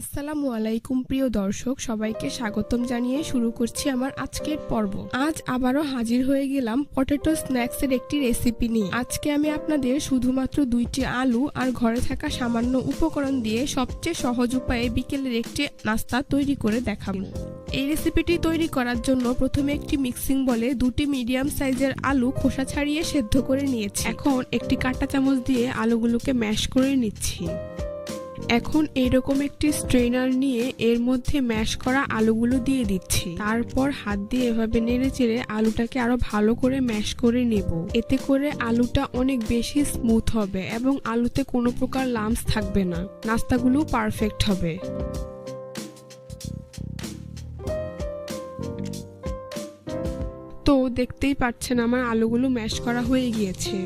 আসসালামু আলাইকুম, প্রিয় দর্শক, সবাইকে স্বাগতম জানিয়ে শুরু করছি আমার আজকের পর্ব। আজ আবারও হাজির হয়ে গেলাম পটেটো স্ন্যাক্সের একটি রেসিপি নিয়ে। আজকে আমি আপনাদের শুধুমাত্র দুইটি আলু আর ঘরে থাকা সামান্য উপকরণ দিয়ে সবচেয়ে সহজ উপায়ে বিকেলের একটি নাস্তা তৈরি করে দেখাবো। এই রেসিপিটি তৈরি করার জন্য প্রথমে একটি মিক্সিং বলে দুটি মিডিয়াম সাইজের আলু খোসা ছাড়িয়ে সেদ্ধ করে নিয়েছি। এখন একটি কাঁটা চামচ দিয়ে আলুগুলোকে ম্যাশ করে নিচ্ছি। এখন এরকম একটি স্ট্রেনার নিয়ে এর মধ্যে ম্যাশ করা আলুগুলো দিয়ে দিচ্ছি। তারপর হাত দিয়ে এভাবে নেড়ে চেড়ে আলুটাকে আরও ভালো করে ম্যাশ করে নেব। এতে করে আলুটা অনেক বেশি স্মুথ হবে এবং আলুতে কোনো প্রকার লামস থাকবে না। নাস্তাগুলো পারফেক্ট হবে। তো দেখতেই পাচ্ছেন আমার আলুগুলো ম্যাশ করা হয়ে গিয়েছে।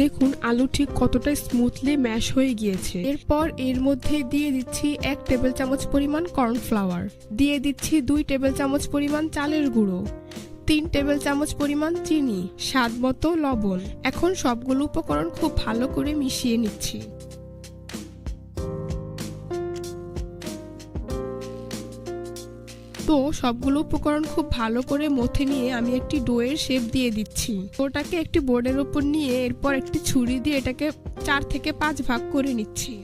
দেখুন, আলু ঠিক কতটা স্মুথলি ম্যাশ হয়ে গিয়েছে। এরপর এর মধ্যে দিয়ে দিচ্ছি এক টেবিল চামচ পরিমাণ কর্নফ্লাওয়ার দিয়ে দিচ্ছি দুই টেবিল চামচ পরিমাণ চালের গুঁড়ো। তিন টেবিল চামচ পরিমাণ চিনি, স্বাদ মতো লবণ। এখন সবগুলো উপকরণ খুব ভালো করে মিশিয়ে নিচ্ছি। তো সবগুলো উপকরণ খুব ভালো করে মথে নিয়ে আমি একটি ডোয়ের শেপ দিয়ে দিচ্ছি। ওটাকে একটি বোর্ডের উপর নিয়ে এরপর একটি ছুরি দিয়ে এটাকে চার থেকে পাঁচ ভাগ করে নিচ্ছি।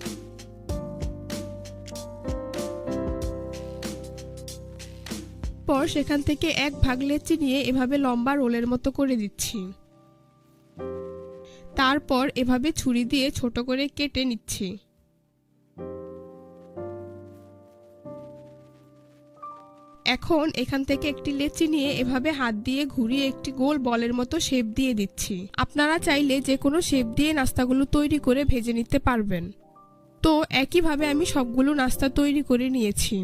পর সেখান থেকে এক ভাগ লেচি নিয়ে এভাবে লম্বা রোলের মতো করে দিচ্ছি। তারপর এভাবে ছুরি দিয়ে ছোট করে কেটে নিচ্ছি। এখন এখান থেকে একটি লেচি নিয়ে এভাবে হাত দিয়ে ঘুরিয়ে একটি গোল বলের মতো শেপ দিয়ে দিচ্ছি। আপনারা চাইলে যে কোনো শেপ দিয়ে নাস্তাগুলো তৈরি করে ভেজে নিতে পারবেন। তো, একইভাবে আমি সবগুলো নাস্তা তৈরি করে নিয়েছি।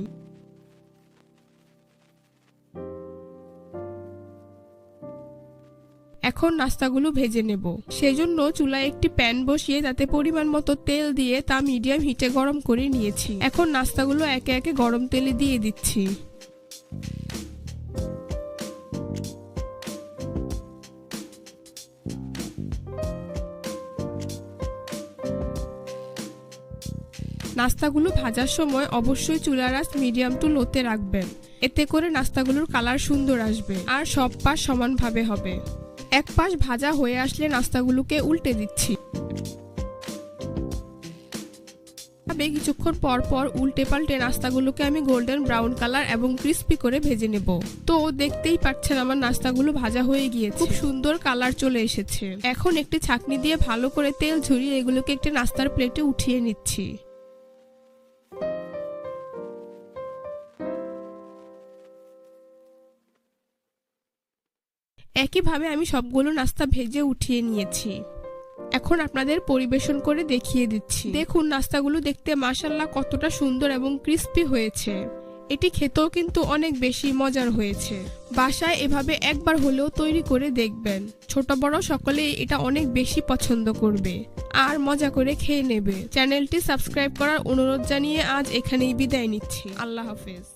এখন নাস্তাগুলো ভেজে নেব। সেজন্য চুলায় একটি প্যান বসিয়ে তাতে পরিমাণ মতো তেল দিয়ে তা মিডিয়াম হিটে গরম করে নিয়েছি। এখন নাস্তাগুলো একে একে গরম তেলে দিয়ে দিচ্ছি। নাস্তাগুলো ভাজার সময় অবশ্যই চুলার মিডিয়াম টু লোতে রাখবেন। এতে করে নাস্তাগুলোর কালার সুন্দর আসবে আর সব পাশ সমানভাবে হবে। এক পাশ ভাজা হয়ে আসলে নাস্তাগুলোকে উল্টে দিচ্ছি। এভাবে কিছুক্ষণ পর পর উল্টে পাল্টে নাস্তাগুলোকে আমি গোল্ডেন ব্রাউন কালার এবং ক্রিস্পি করে ভেজে নেব। তো দেখতেই পাচ্ছেন আমার নাস্তাগুলো ভাজা হয়ে গিয়েছে। খুব সুন্দর কালার চলে এসেছে। এখন একটি ছাকনি দিয়ে ভালো করে তেল ঝরিয়ে এগুলোকে একটি নাস্তার প্লেটে উঠিয়ে নিচ্ছি। একইভাবে আমি সবগুলো নাস্তা ভেজে উঠিয়ে নিয়েছি। এখন আপনাদের পরিবেশন করে দেখিয়ে দিচ্ছি। দেখুন নাস্তাগুলো দেখতে মাসাল্লাহ কতটা সুন্দর এবং ক্রিস্পি হয়েছে। এটি খেতেও কিন্তু অনেক বেশি মজার হয়েছে। বাসায় এভাবে একবার হলেও তৈরি করে দেখবেন। ছোট বড় সকলেই এটা অনেক বেশি পছন্দ করবে। আর মজা করে খেয়ে নেবে। চ্যানেলটি সাবস্ক্রাইব করার অনুরোধ জানিয়ে আজ এখানেই বিদায় নিচ্ছি। আল্লাহ হাফেজ।